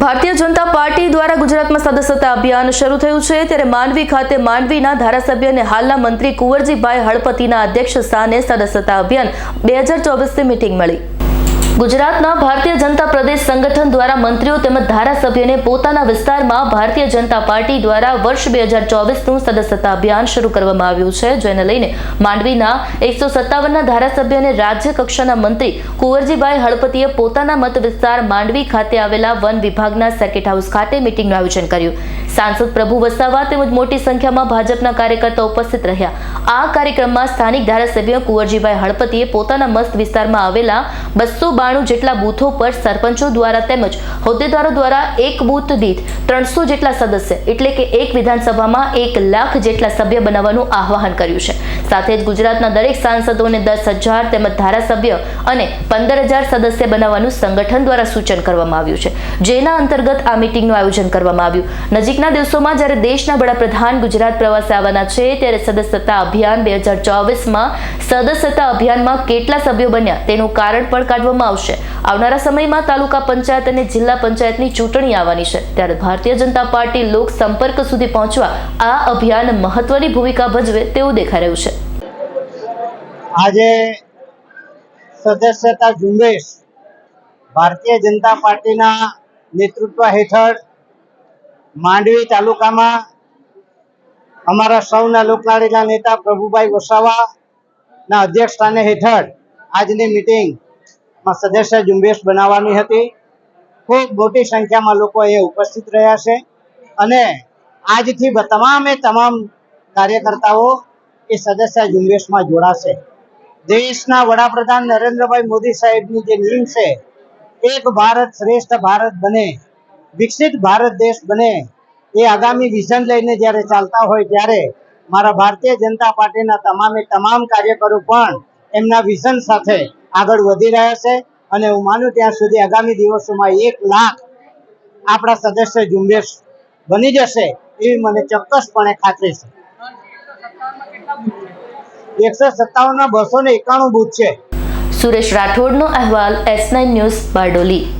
Bharatiya Janata party દ્વારા ગુજરાતમાં સદસ્યતા અભિયાન શરૂ થયું છે. ત્યારે માંડવી ખાતે માંડવીના ધારાસભ્ય અને હાલના મંત્રી કુંવરજીભાઈ હળપતિના અધ્યક્ષ સ્થાને સદસ્યતા અભિયાન બે હજાર ચોવીસની મીટિંગ મળી. ગુજરાતના ભારતીય જનતા પ્રદેશ સંગઠન દ્વારા મંત્રીઓ તેમજ ધારાસભ્યોને પોતાના વિસ્તારમાં ભારતીય જનતા પાર્ટી દ્વારા વર્ષ બે હજાર ચોવીસનું સદસ્યતા અભિયાન શરૂ કરવામાં આવ્યું છે, જેને લઈને માંડવીના એકસો સત્તાવનના ધારાસભ્ય અને રાજ્ય કક્ષાના મંત્રી કુંવરજીભાઈ હળપતિએ પોતાના મત વિસ્તાર માંડવી ખાતે આવેલા વન વિભાગના સર્કિટ હાઉસ ખાતે મિટિંગનું આયોજન કર્યું. સાંસદ પ્રભુ વસાવા તેમજ મોટી સંખ્યામાં ભાજપના કાર્યકર્તા ઉપસ્થિત રહ્યા. આ કાર્યક્રમમાં સ્થાનિક ધારાસભ્ય કુંવરજીભાઈ હળપતિએ પોતાના મસ્ત વિસ્તારમાં આવેલા બસો બાણું જેટલા બૂથો પર સરપંચો દ્વારા તેમજ હોદ્દેદારો દ્વારા એક બૂથ દીઠ ત્રણસો જેટલા સદસ્ય એટલે કે એક વિધાનસભામાં એક લાખ જેટલા સભ્ય બનાવવાનું આહ્વાન કર્યું છે. સાથે જ ગુજરાતના દરેક સાંસદોને દસ હજાર તેમજ ધારાસભ્ય અને પંદર હજાર સદસ્ય બનાવવાનું સંગઠન દ્વારા સૂચન કરવામાં આવ્યું છે. જેના અંતર્ગત આ મીટિંગનું આયોજન કરવામાં આવ્યું. નજીકના દિવસોમાં જ્યારે દેશના વડાપ્રધાન ગુજરાત પ્રવાસે આવવાના છે, ત્યારે સદસ્યતા અભિયાન બે હજાર ચોવીસમાં સદસ્યતા અભિયાનમાં કેટલા સભ્યો બન્યા તેનું કારણ પણ કાઢવામાં આવશે. આવનારા સમયમાં તાલુકા પંચાયત અને જિલ્લા પંચાયતની ચૂંટણી આવવાની છે. ત્યારે ભારતીય જનતા પાર્ટી લોક સંપર્ક સુધી પહોંચવા આ અભિયાન મહત્વની ભૂમિકા ભજવે તેવું દેખાઈ રહ્યું છે. આજે સદસ્યતા ઝુંબેશ ભારતીય જનતા પાર્ટીના નેતૃત્વ હેઠળ માંડવી તાલુકામાં અમારા સૌના લોકલાડીના નેતા પ્રભુભાઈ વસાવા ના અધ્યક્ષ સ્થાને હેઠળ આજની મિટિંગમાં સદસ્ય ઝુંબેશ બનાવવાની હતી. ખૂબ મોટી સંખ્યામાં લોકો એ ઉપસ્થિત રહ્યા છે અને આજથી તમામે તમામ કાર્યકર્તાઓ એ સદસ્ય ઝુંબેશમાં જોડાશે. દેશના વડાપ્રધાન નરેન્દ્રભાઈ મોદી સાહેબની જે નીમ છે, એક ભારત શ્રેષ્ઠ ભારત બને વિકસિત ભારત દેશ બને. એ આગામી વિઝન લઈને જ્યારે ચાલતા હોય ત્યારે મારા ભારતીય જનતા પાર્ટીના તમામે તમામ કાર્યકરો પણ એમના વિઝન સાથે આગળ વધી રહ્યા છે અને હું માનું ત્યાં સુધી આગામી દિવસોમાં એક લાખ આપણા સદસ્ય ઝુંબેશ બની જશે એવી મને ચોક્કસપણે ખાતરી છે. એકસો સત્તાવન બસો ને એકાણું બુથ છે. સુરેશ રાઠોડનો અહેવાલ એસ નાઇન ન્યૂઝ બારડોલી.